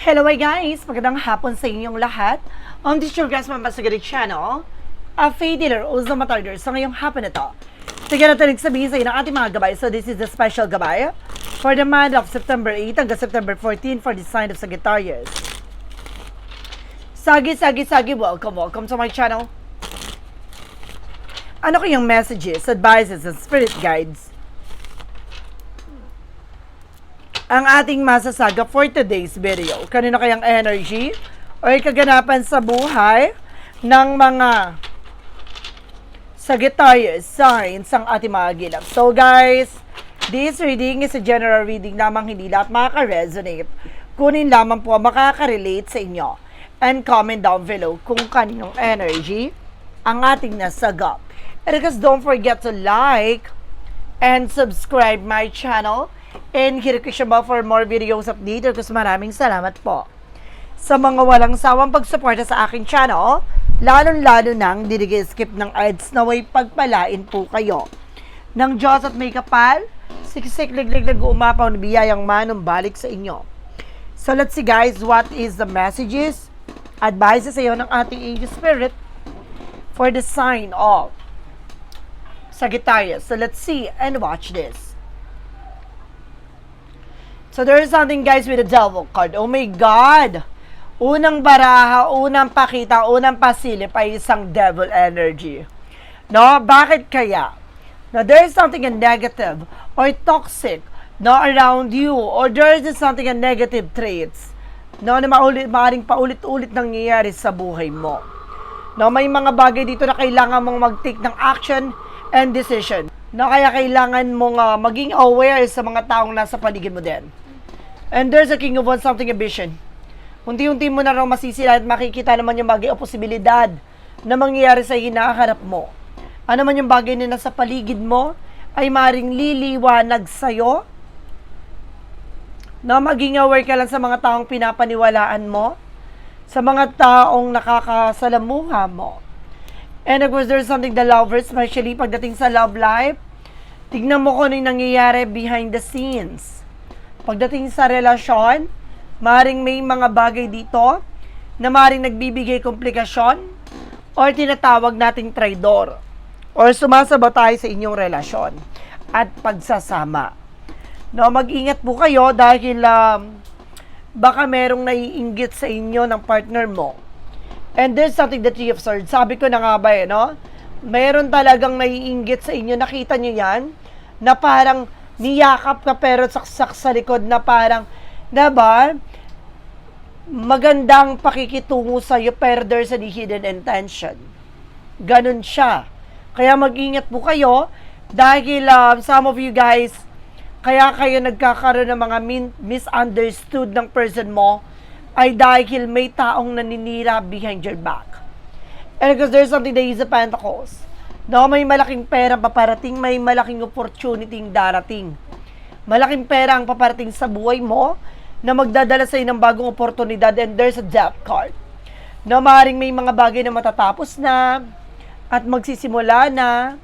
Hello hi guys! Magandang hapon sa inyong lahat. On this your guys, Mamasagari Channel, a Faye Dealer o sa Matarder sa ngayong hapon na to. Tignan natin nagsabihin sa inyo ng ating mga gabay. So this is the special gabay for the month of September 8 hanggang September 14 for the sign of Sagittarius. Sagi, Sagi, Sagi, welcome, welcome to my channel. Ano kayong messages, advices, and spirit guides ang ating masasaga for today's video. Kanino kayang energy o kaganapan sa buhay ng mga Sagittarius signs ang ating mga gilap. So guys, this reading is a general reading lamang hindi lahat makaka-resonate. Kunin lamang po makaka-relate sa inyo. And comment down below kung kaninong energy ang ating nasagap. And because don't forget to like and subscribe my channel and hit the bell for more videos update. Kasi maraming salamat po sa mga walang sawang pagsuporta sa aking channel, lalong-lalo nang dinigay-skip ng ads na way pagpalain po kayo. Ng Diyos at may kapal, siksik liglig umapaw na biyayang manong balik sa inyo. So let's see guys, what is the messages, advices sa iyo ng ating angel spirit for the sign of Sagittarius. So let's see and watch this. So there is something guys with the devil card. Oh my God! Unang baraha, unang pakita, unang pasilip ay isang devil energy. No? Bakit kaya? Now there is something negative or toxic no around you or there is something a negative traits no na maulit maaring paulit-ulit nangyayari sa buhay mo. No, may mga bagay dito na kailangan mong mag-take ng action and decision. No, kaya kailangan mong ah, maging aware sa mga taong nasa paligid mo din. And there's a king of wands, something a vision. Unti-unti mo na raw masisila at makikita naman yung bagay o posibilidad na mangyayari sa hinaharap mo. Ano man yung bagay na nasa paligid mo ay maring liliwanag sa'yo na maging aware ka lang sa mga taong pinapaniwalaan mo, sa mga taong nakakasalamuha mo. And of course, there's something the lovers, especially pagdating sa love life, tignan mo kung ano yung nangyayari behind the scenes. Pagdating sa relasyon, maring may mga bagay dito na maring nagbibigay komplikasyon or tinatawag nating traidor or sumasaba tayo sa inyong relasyon at pagsasama. No, mag-ingat po kayo dahil um, baka merong naiinggit sa inyo ng partner mo. And there's something that you have swords. Sabi ko na nga ba eh, no? Meron talagang naiinggit sa inyo. Nakita nyo yan? Na parang niyakap ka pero saksak sa likod na parang, diba? Magandang pakikitungo sa'yo pero there's a hidden intention. Ganon siya. Kaya mag-ingat po kayo dahil um, some of you guys, kaya kayo nagkakaroon ng mga min- misunderstood ng person mo ay dahil may taong naninira behind your back. And because there's something that is a Pentacles. No, may malaking pera paparating, may malaking opportunity darating. Malaking pera ang paparating sa buhay mo na magdadala sa ng bagong oportunidad and there's a death card. No, maaaring may mga bagay na matatapos na at magsisimula na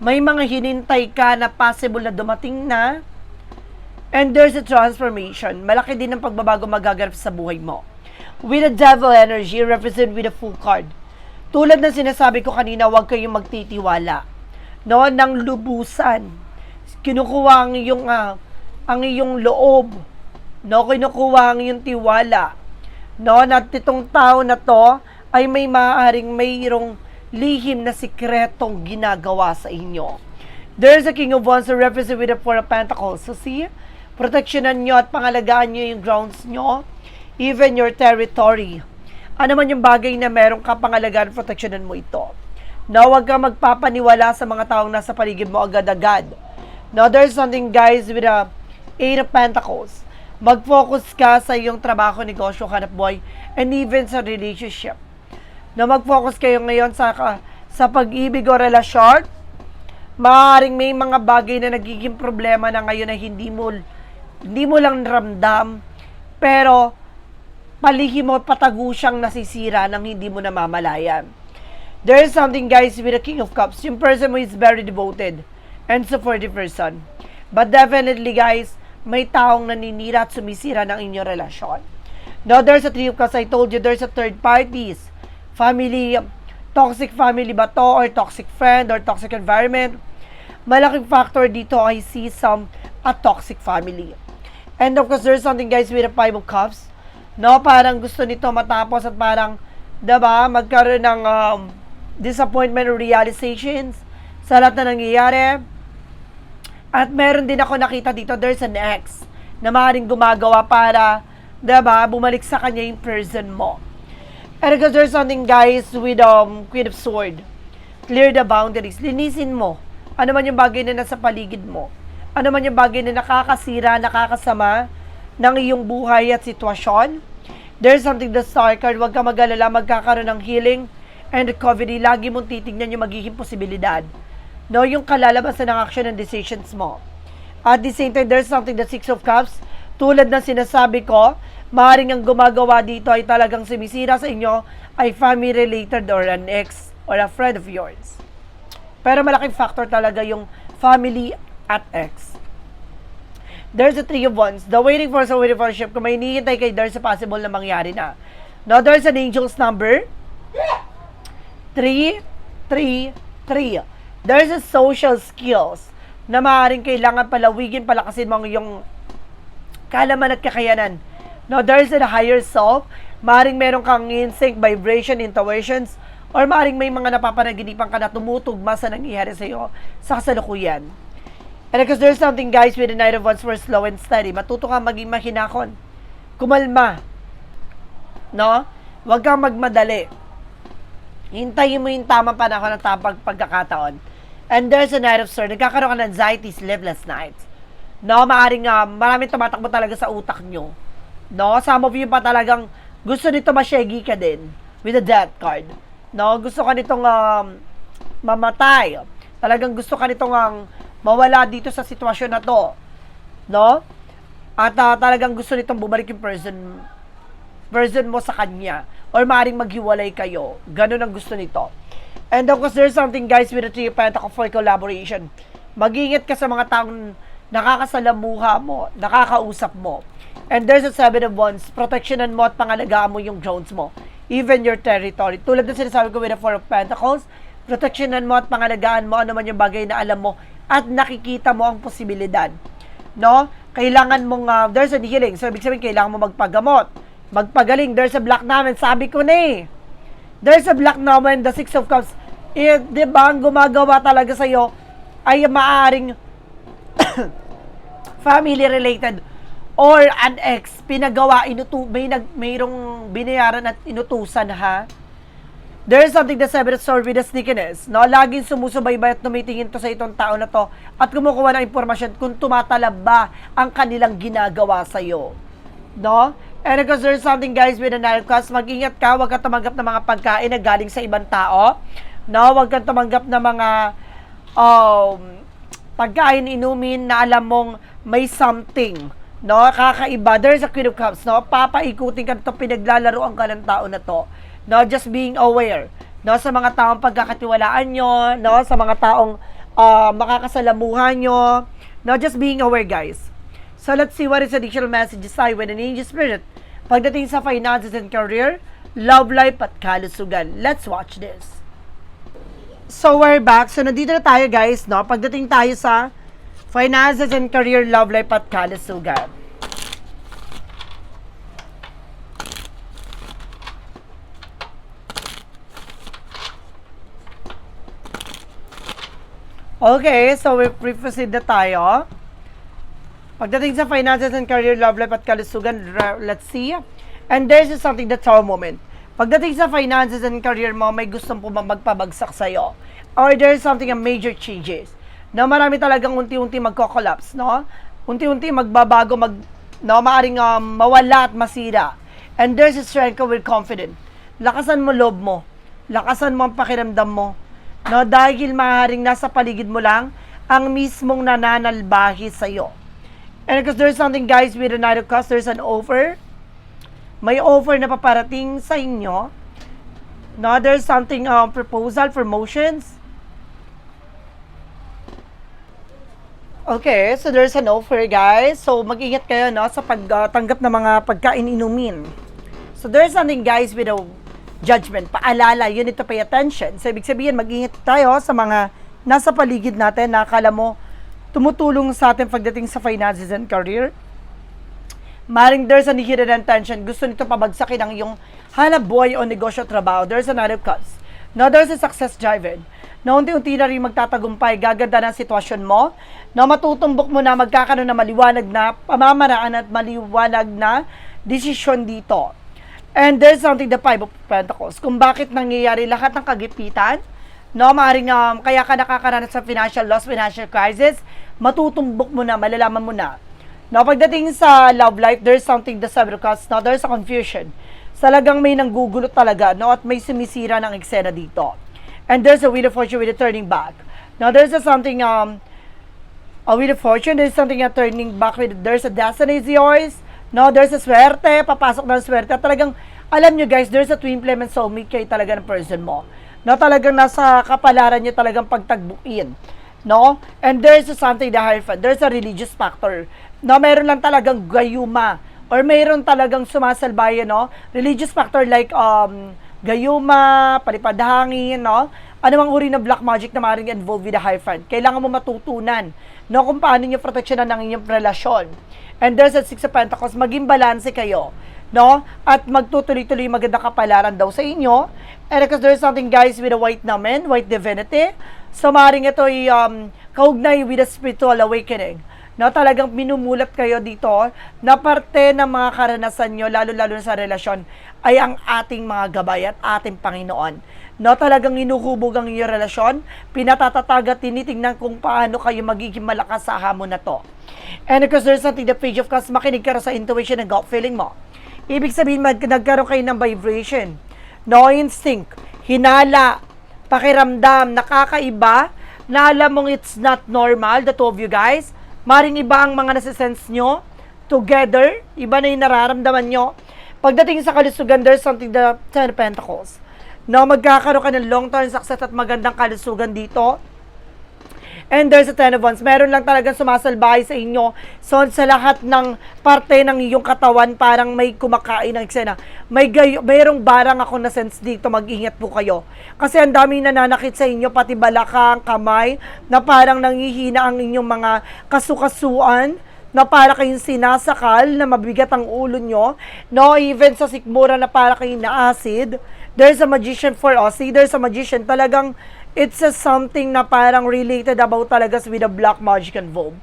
may mga hinintay ka na possible na dumating na and there's a transformation. Malaki din ang pagbabago magaganap sa buhay mo. With a devil energy, represent with a full card. Tulad ng sinasabi ko kanina, huwag kayong magtitiwala. No, ng lubusan. Kinukuha ang iyong, ah, ang iyong loob. No, kinukuha ang iyong tiwala. No, na itong tao na to ay may maaaring mayroong lihim na sikretong ginagawa sa inyo. There's a King of Wands to represent with the Four of Pentacles. So see, proteksyonan nyo at pangalagaan nyo yung grounds nyo, even your territory. Ano man yung bagay na meron ka pangalagaan, proteksyonan mo ito. Na huwag ka magpapaniwala sa mga taong nasa paligid mo agad-agad. Now, there's something guys with a Eight of Pentacles. Mag-focus ka sa iyong trabaho, negosyo, hanap buhay, and even sa relationship na mag-focus kayo ngayon sa sa pag-ibig o relasyon, maaaring may mga bagay na nagiging problema na ngayon na hindi mo hindi mo lang ramdam, pero palihim mo patago siyang nasisira nang hindi mo namamalayan. There is something guys with the King of Cups. Yung person mo is very devoted and supportive person. But definitely guys, may taong naninira at sumisira ng inyong relasyon. No, there's a three because I told you there's a third parties. Family, toxic family ba to or toxic friend or toxic environment. Malaking factor dito I see some a toxic family. And of course, there's something guys with a five of cups. No, parang gusto nito matapos at parang, 'di ba, magkaroon ng um, disappointment or realizations sa lahat na nangyayari. At meron din ako nakita dito, there's an ex na maaaring gumagawa para, 'di ba, bumalik sa kanya yung person mo. And because there's something guys with um, Queen of Sword. Clear the boundaries. Linisin mo. Ano man yung bagay na nasa paligid mo. Ano man yung bagay na nakakasira, nakakasama ng iyong buhay at sitwasyon. There's something the star card. Huwag ka mag-alala, magkakaroon ng healing and recovery. Lagi mong titignan yung magiging posibilidad. No, yung kalalabasan ng action and decisions mo. At the same time, there's something the Six of Cups. Tulad ng sinasabi ko, maaaring ang gumagawa dito ay talagang sumisira sa inyo ay family related or an ex or a friend of yours. Pero malaking factor talaga yung family at ex. There's a three of wands. The waiting for sa waiting for ship. Kung may hinihintay kayo, there's a possible na mangyari na. Now, there's an angel's number. 3, 3, 3. There's a social skills na maaaring kailangan palawigin, palakasin mo ang iyong kalaman at kakayanan. Now, there's a higher self. Maaaring meron kang instinct, vibration, intuitions, or maaaring may mga napapanaginipan ka na tumutugma sa nangyayari sa iyo sa kasalukuyan. And because there's something guys with the Knight of Wands for slow and steady. Matuto ka maging mahinakon. Kumalma. No? Huwag kang magmadali. Hintayin mo yung tamang panahon ng tamang pagkakataon. And there's a Knight of Swords. Nagkakaroon ka ng anxiety, sleepless nights. No? Maaring uh, maraming tumatakbo talaga sa utak nyo. No? Some of you pa talagang gusto nito masyegi ka din with the death card. No? Gusto ka nitong um, mamatay. Talagang gusto ka nitong um, mawala dito sa sitwasyon na to. No? At uh, talagang gusto nitong bumalik yung person version mo sa kanya or maaaring maghiwalay kayo. Ganun ang gusto nito. And of course, there's something guys with the Three of Pentacles for collaboration. Mag-ingat ka sa mga taong nakakasalamuha mo, nakakausap mo. And there's a Seven of Wands, protectionan mo at pangalagaan mo yung Jones mo. Even your territory. Tulad ng sinasabi ko with the Four of Pentacles, protectionan mo at pangalagaan mo ano man yung bagay na alam mo at nakikita mo ang posibilidad. No? Kailangan mong, uh, there's a healing. So, ibig sabihin, kailangan mo magpagamot magpagaling. There's a black naman. Sabi ko na eh. There's a black naman, the Six of Cups. Eh, di ba, ang gumagawa talaga sa'yo ay maaring family related or an ex pinagawa inutu may nag mayroong binayaran at inutusan ha there is something that seven sword with the sneakiness no laging sumusubaybay at tumitingin to sa itong tao na to at kumukuha ng impormasyon kung tumatalab ba ang kanilang ginagawa sa iyo no And because there's something guys with the Narcos, mag-ingat ka, huwag ka tumanggap ng mga pagkain na galing sa ibang tao. No, huwag kang tumanggap ng mga um, pagkain, inumin na alam mong may something. No, kakaiba. There's a Queen of Cups, no? Papaikutin ka ito, pinaglalaroan ka ng tao na to. No, just being aware. No, sa mga taong pagkakatiwalaan nyo, no, sa mga taong uh, makakasalamuhan nyo. No, just being aware, guys. So let's see what is additional messages tayo with an angel spirit pagdating sa finances and career, love life at kalusugan. Let's watch this. So we're back. So nandito na tayo guys, no? Pagdating tayo sa finances and career, love life at kalusugan. Okay, so we proceed na tayo. Pagdating sa finances and career, love life at kalusugan, let's see. And there's is something that's our moment. Pagdating sa finances and career mo, may gustong po magpabagsak sa'yo. Or there's something a major changes. Na marami talagang unti-unti magko-collapse, no? Unti-unti magbabago, mag, no? Maaring um, mawala at masira. And there's a strength with confidence. Lakasan mo loob mo. Lakasan mo ang pakiramdam mo. No? Dahil maaaring nasa paligid mo lang ang mismong nananalbahi sa'yo. And because there's something guys with the Knight there's an offer. May offer na paparating sa inyo. No, there's something um, proposal for motions. Okay, so there's an offer guys. So mag-ingat kayo no sa pagtanggap ng mga pagkain inumin. So there's something guys with a judgment. Paalala, you need to pay attention. So ibig sabihin mag-ingat tayo sa mga nasa paligid natin na akala mo tumutulong sa atin pagdating sa finances and career. Maring there's a hidden intention. Gusto nito pabagsakin ang iyong hanap buhay o negosyo trabaho. There's another cause. No, there's a success driven. Na unti-unti na rin magtatagumpay, gaganda ng sitwasyon mo, na matutumbok mo na magkakaroon na maliwanag na pamamaraan at maliwanag na desisyon dito. And there's something the Five of Pentacles. Kung bakit nangyayari lahat ng kagipitan, no, maaaring um, kaya ka nakakaranas sa financial loss, financial crisis, matutumbok mo na, malalaman mo na. No, pagdating sa love life, there's something the Seven of Cups, no, there's a confusion. Talagang may nanggugulo talaga, no, at may sumisira ng eksena dito. And there's a wheel of fortune with a turning back. Now, there's a something, um, a wheel of fortune, there's something a turning back with, there's a destiny is yours, no, there's a swerte, papasok ng swerte, at talagang, alam nyo guys, there's a twin flame and soulmate kayo talaga ng person mo. No, talagang nasa kapalaran nyo talagang pagtagbuin. No? And there's a something the Hierophant, there's a religious factor. No, meron lang talagang gayuma or mayroon talagang sumasalbayan, no? Religious factor like um gayuma, palipad hangin, no? Ano mang uri ng black magic na maaaring involved with the Hierophant. Kailangan mo matutunan, no, kung paano niyo proteksyonan ng inyong relasyon. And there's a Six of Pentacles, maging balanse kayo, no? At magtutuloy-tuloy maganda kapalaran daw sa inyo. And because there's something guys with a white naman, white divinity. So maaaring ito ay um, kaugnay with a spiritual awakening. No, talagang minumulat kayo dito na parte ng mga karanasan nyo, lalo-lalo sa relasyon, ay ang ating mga gabay at ating Panginoon. No, talagang inuhubog ang iyong relasyon, pinatatatag at tinitingnan kung paano kayo magiging malakas sa hamon na to. And because there's something the page of cups, makinig ka sa intuition and gut feeling mo. Ibig sabihin, mag- nagkaroon kayo ng vibration. No instinct, hinala, pakiramdam, nakakaiba, na alam mong it's not normal, the two of you guys. Maring iba ang mga nasisense nyo together, iba na yung nararamdaman nyo. Pagdating sa kalusugan, there's something the Ten Pentacles. No, magkakaroon ka ng long-term success at magandang kalusugan dito. And there's a ten of wands. Meron lang talagang sumasalbahay sa inyo. So, sa lahat ng parte ng iyong katawan, parang may kumakain ng eksena. May gayo, mayroong barang ako na sense dito, mag-ingat po kayo. Kasi ang daming nananakit sa inyo, pati balakang, kamay, na parang nangihina ang inyong mga kasukasuan na para kayong sinasakal, na mabigat ang ulo nyo, no, even sa sikmura na para kayong na-acid, there's a magician for us. See, there's a magician, talagang, it's a something na parang related about talaga with a black magic involved.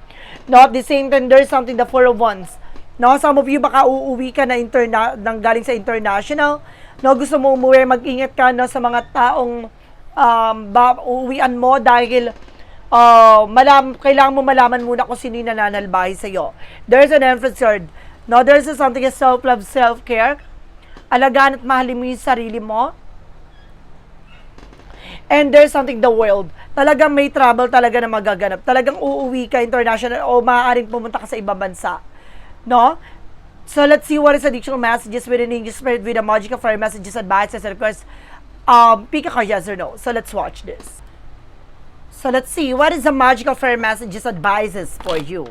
No, at the same time, there's something, the four of wands. No, some of you baka uuwi ka na interna nang galing sa international. No, gusto mo umuwi, mag-ingat ka no, sa mga taong um, ba, uuwian mo dahil uh, malam, kailangan mo malaman muna kung sino yung nananalbahay sa'yo. There's an emphasis word. No, there's a something as self-love, self-care. Alagaan at mahalin mo yung sarili mo. And there's something the world. Talagang may trouble talaga na magaganap. Talagang uuwi ka international o maaaring pumunta ka sa ibang bansa. No? So let's see what is additional messages with an English spirit with a magical fire messages, advices, and of course, um, pick a card yes or no. So let's watch this. So let's see what is the magical fire messages, advices for you.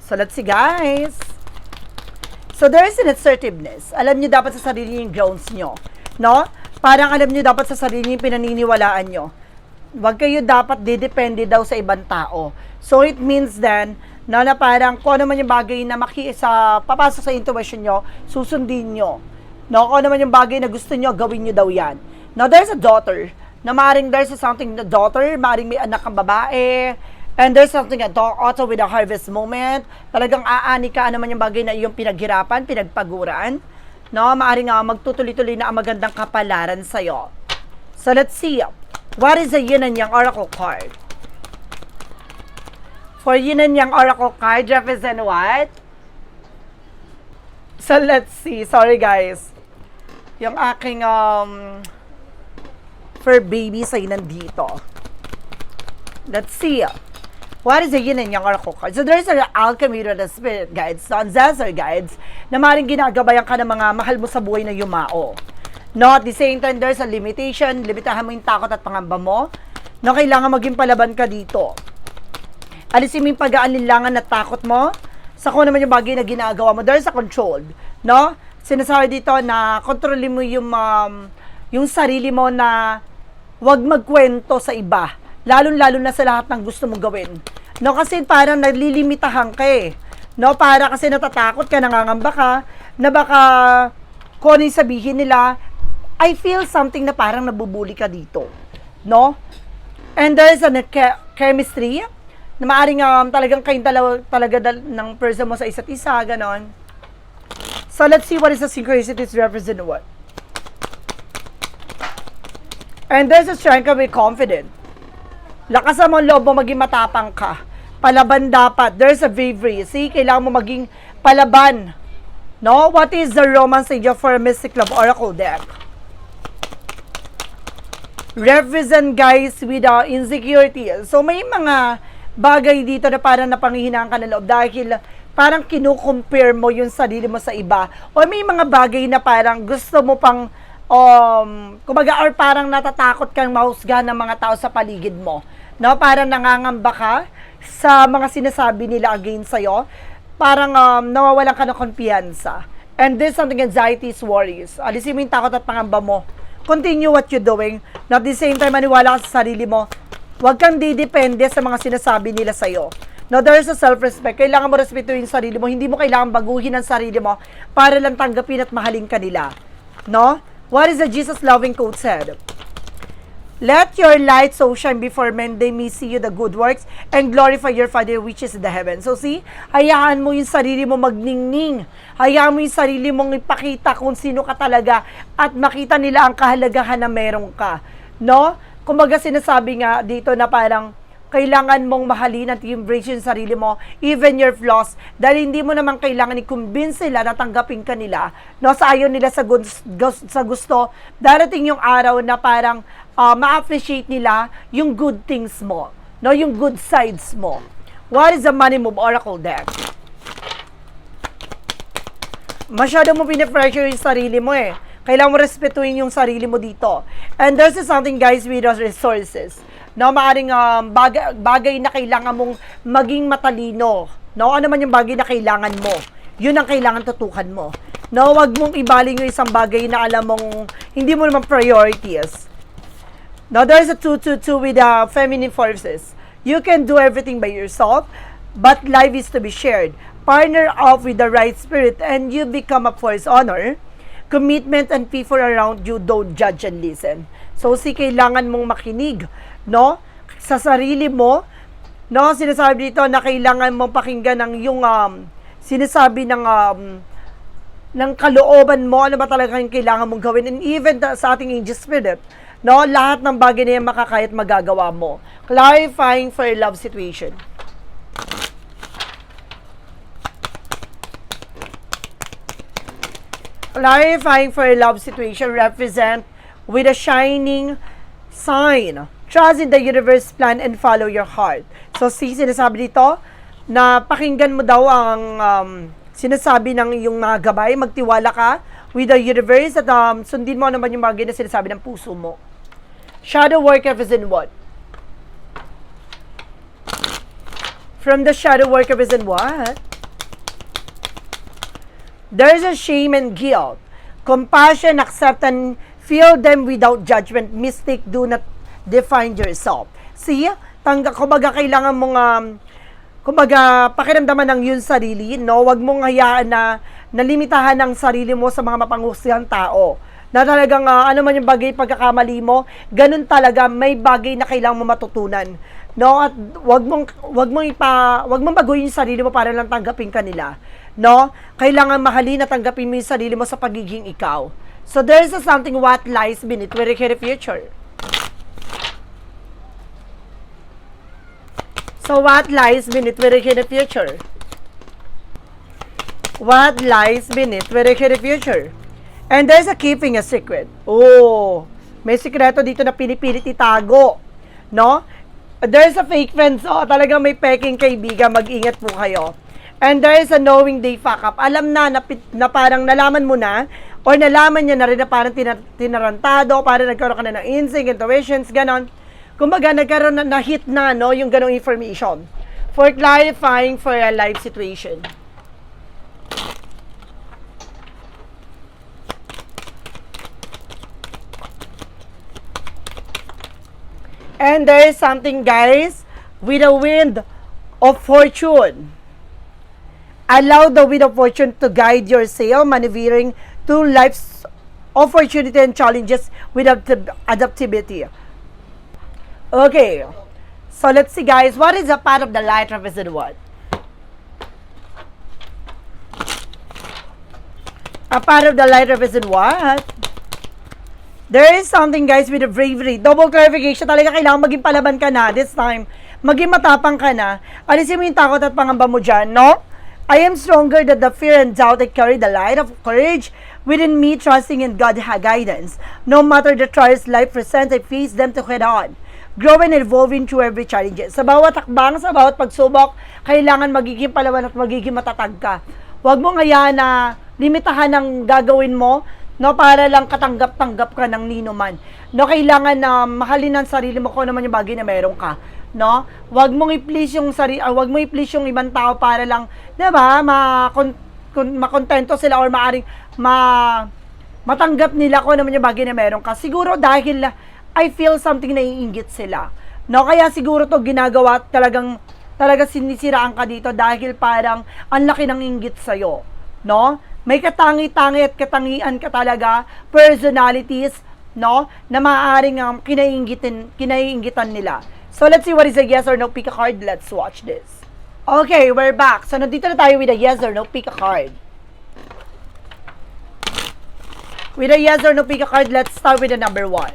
So let's see guys. So there is an assertiveness. Alam niyo dapat sa sarili yung grounds nyo. No? Parang alam niyo dapat sa sarili yung pinaniniwalaan nyo. Huwag kayo dapat didepende daw sa ibang tao. So it means then, na, na parang kung ano man yung bagay na maki sa papasok sa intuition nyo, susundin nyo. No, kung ano man yung bagay na gusto nyo, gawin nyo daw yan. Now, there's a daughter, na maaaring there's something na daughter, maaaring may anak kang babae, and there's something a dog also with a harvest moment. Talagang aani ka, ano man yung bagay na iyong pinaghirapan, pinagpaguran. No, maaaring uh, magtutuloy-tuloy na ang magandang kapalaran sa'yo. So, let's see. What is the yin and yang oracle card? For yin and yang oracle card, represent what? So, let's see. Sorry, guys. Yung aking um, fur baby sa nandito. Let's see. What is the yin and yang oracle card? So there's an alchemy with the spirit guides, the ancestor guides, na maaaring ginagabayan ka ng mga mahal mo sa buhay na yumao. No, at the same time, there's a limitation. Limitahan mo yung takot at pangamba mo. No, kailangan maging palaban ka dito. Alisin mo yung pag-aalinlangan na takot mo sa kung ano naman yung bagay na ginagawa mo. There's a control, no? Sinasabi dito na kontrolin mo yung, um, yung sarili mo na wag magkwento sa iba. Lalo-lalo na sa lahat ng gusto mong gawin. No, kasi parang nalilimitahan ka eh. No, para kasi natatakot ka, nangangamba ka, na baka kung ano sabihin nila, I feel something na parang nabubuli ka dito. No? And there's a che- chemistry na maaring um, talagang kayong dalawa talaga dal- ng person mo sa isa't isa, ganon. So let's see what is the synchronicities represent what. And there's a strength of confident. Lakasan mo ang loob mo, maging matapang ka. Palaban dapat. There's a bravery. See, kailangan mo maging palaban. No? What is the romance angel for a Mystic Love Oracle deck? Represent guys with uh, insecurity. So may mga bagay dito na parang napanghihinaan ka ng loob dahil parang kinukompare mo yung sarili mo sa iba. O may mga bagay na parang gusto mo pang um, kumbaga or parang natatakot kang mahusga ng mga tao sa paligid mo. No, parang nangangamba ka sa mga sinasabi nila against sa'yo. Parang um, nawawalan ka ng kumpiyansa. And this something anxieties, worries. Alisin mo yung takot at pangamba mo. Continue what you're doing. Not the same time, maniwala ka sa sarili mo. Huwag kang didepende sa mga sinasabi nila sa'yo. No, there's a self-respect. Kailangan mo respetuhin sarili mo. Hindi mo kailangan baguhin ang sarili mo para lang tanggapin at mahalin ka nila. No? What is the Jesus loving quote said? Let your light so shine before men they may see you the good works and glorify your Father which is in the heaven. So see, hayaan mo yung sarili mo magningning. Hayaan mo yung sarili mong ipakita kung sino ka talaga at makita nila ang kahalagahan na meron ka. No? Kumbaga sinasabi nga dito na parang kailangan mong mahalin at embrace yung sarili mo, even your flaws, dahil hindi mo naman kailangan i-convince sila na tanggapin ka nila, no, sa ayaw nila sa, gus- gus- sa gusto, darating yung araw na parang uh, ma-appreciate nila yung good things mo, no, yung good sides mo. What is the money move oracle deck? Masyado mo pinipressure yung sarili mo eh. Kailangan mo respetuhin yung sarili mo dito. And there's something guys with resources. No, maaring um, bagay, bagay na kailangan mong maging matalino. No, ano man yung bagay na kailangan mo. Yun ang kailangan tutukan mo. No, wag mong ibaling yung isang bagay na alam mong hindi mo naman priorities. Now, there's a 222 with uh, feminine forces. You can do everything by yourself, but life is to be shared. Partner up with the right spirit and you become a force honor. Commitment and people around you don't judge and listen. So, si kailangan mong makinig, no? Sa sarili mo, no? Sinasabi dito na kailangan mong pakinggan ng yung um, sinasabi ng um, ng kalooban mo, ano ba talaga yung kailangan mong gawin. And even the, sa ating angel spirit, no, lahat ng bagay na yan makakaya at magagawa mo. Clarifying for a love situation. Clarifying for a love situation represent with a shining sign. Trust in the universe plan and follow your heart. So, si sinasabi dito na pakinggan mo daw ang um, sinasabi ng yung mga gabay, magtiwala ka with the universe at um, sundin mo naman yung bagay na sinasabi ng puso mo. Shadow work represent what? From the shadow work represent what? There's a shame and guilt. Compassion, acceptance, feel them without judgment. Mistake, do not define yourself. See? Tangga, kumbaga kailangan mong, um, kumbaga, pakiramdaman ng yun sarili, no? Huwag mong hayaan na nalimitahan ng sarili mo sa mga mapanghusgang tao. Na talagang, ah, ano man yung bagay pagkakamali mo, ganun talaga, may bagay na kailangan mo matutunan. No? At wag mong wag mong ipa wag mong baguhin yung sarili mo para lang tanggapin ka nila. No? Kailangan mahalin at tanggapin mo yung sarili mo sa pagiging ikaw. So there's a something what lies beneath where the future. So what lies beneath where the future? What lies beneath where the future? And there's a keeping a secret. Oh, may sikreto dito na pinipilit itago. No? There's a fake friends. Oh, talagang may peking kaibigan. Mag-ingat po kayo. And there is a knowing they fuck up. Alam na, na, na parang nalaman mo na or nalaman niya na rin na parang tina, tinarantado, parang nagkaroon ka na ng instinct, intuitions, ganon. Kumbaga, nagkaroon na, na-hit na, no, yung ganong information. for clarifying for a life situation. And there is something, guys, with the wind of fortune. Allow the wind of fortune to guide your sail, maneuvering through life's opportunity and challenges with adapt- adaptability. Okay, so let's see, guys. What is a part of the light represent what? A part of the light represent what? There is something guys with the bravery. Double clarification. Talaga kailangan maging palaban ka na this time. Maging matapang ka na. Alisin mo yung takot at pangamba mo dyan, no? I am stronger than the fear and doubt. I carry the light of courage within me, trusting in God's guidance. No matter the trials life presents, I face them to head on. Growing and evolving through every challenge. Sa bawat hakbang, sa bawat pagsubok, kailangan magiging palaban at magiging matatag ka. Huwag mo ngayon na limitahan ang gagawin mo no para lang katanggap-tanggap ka ng nino man no kailangan na mahalin ang sarili mo kung ano man yung bagay na meron ka no wag mong i-please yung sarili uh, wag mo i-please yung ibang tao para lang 'di ba ma kon, kon, makontento sila or maaring ma matanggap nila kung ano man yung bagay na meron ka siguro dahil I feel something na iinggit sila no kaya siguro to ginagawa talagang talaga sinisiraan ka dito dahil parang ang laki ng inggit sa'yo no? May katangi-tangi at katangian ka talaga, personalities, no? Na maaaring um, kinainggitin, kinainggitan nila. So, let's see what is a yes or no pick a card. Let's watch this. Okay, we're back. So, nandito na tayo with a yes or no pick a card. With a yes or no pick a card, let's start with the number one.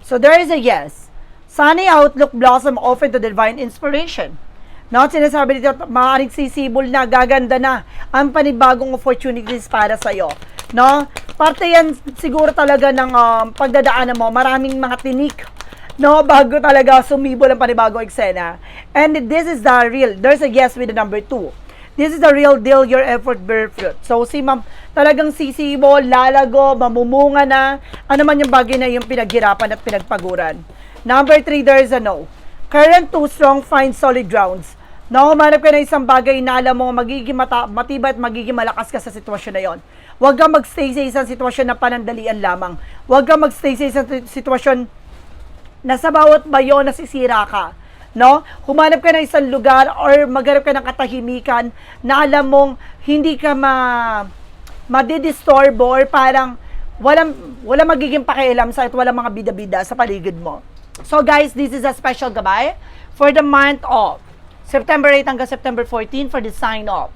So, there is a yes. Sunny outlook blossom open to divine inspiration. No, sinasabi dito, maaaring sisibol na, gaganda na ang panibagong opportunities para sa iyo. No? Parte yan siguro talaga ng um, pagdadaanan mo, maraming mga tinik no, bago talaga sumibol ang panibagong eksena. And this is the real, there's a yes with the number two. This is the real deal, your effort bear fruit. So, si ma'am, talagang sisibol, lalago, mamumunga na, ano man yung bagay na yung pinaghirapan at pinagpaguran. Number three, there is a no. Current too strong, find solid grounds. No, humanap ka ng isang bagay na alam mo magiging mata, matibay at magiging malakas ka sa sitwasyon na yon. Huwag kang magstay sa isang sitwasyon na panandalian lamang. Huwag kang magstay sa isang sitwasyon na sa bawat bayo nasisira ka. No? Humanap ka ng isang lugar or maghanap ka ng katahimikan na alam mong hindi ka ma madidisturbo or parang walang, walang magiging pakialam sa at walang mga bida-bida sa paligid mo. So guys, this is a special gabay for the month of September 8 hanggang September 14 for the sign of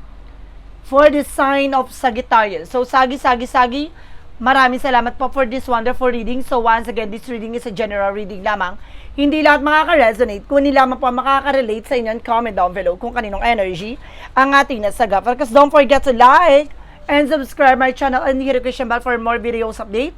for the sign of Sagittarius. So sagi sagi sagi Maraming salamat po for this wonderful reading. So once again, this reading is a general reading lamang. Hindi lahat makaka-resonate. Kunin lamang po makaka-relate sa inyo and comment down below kung kaninong energy ang ating nasagap. Because don't forget to like and subscribe my channel and hit the question bell for more videos update.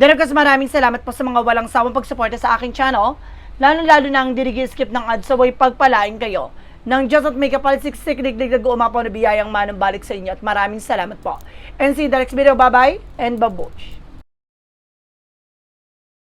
Then of maraming salamat po sa mga walang sawang pagsuporta sa aking channel. Lalo-lalo na ang dirigi-skip ng ads, so pagpalain kayo ng Diyos at may kapalsiksik, digdig na umapaw na biyayang manang balik sa inyo at maraming salamat po. And see you the next video. Bye-bye and babush.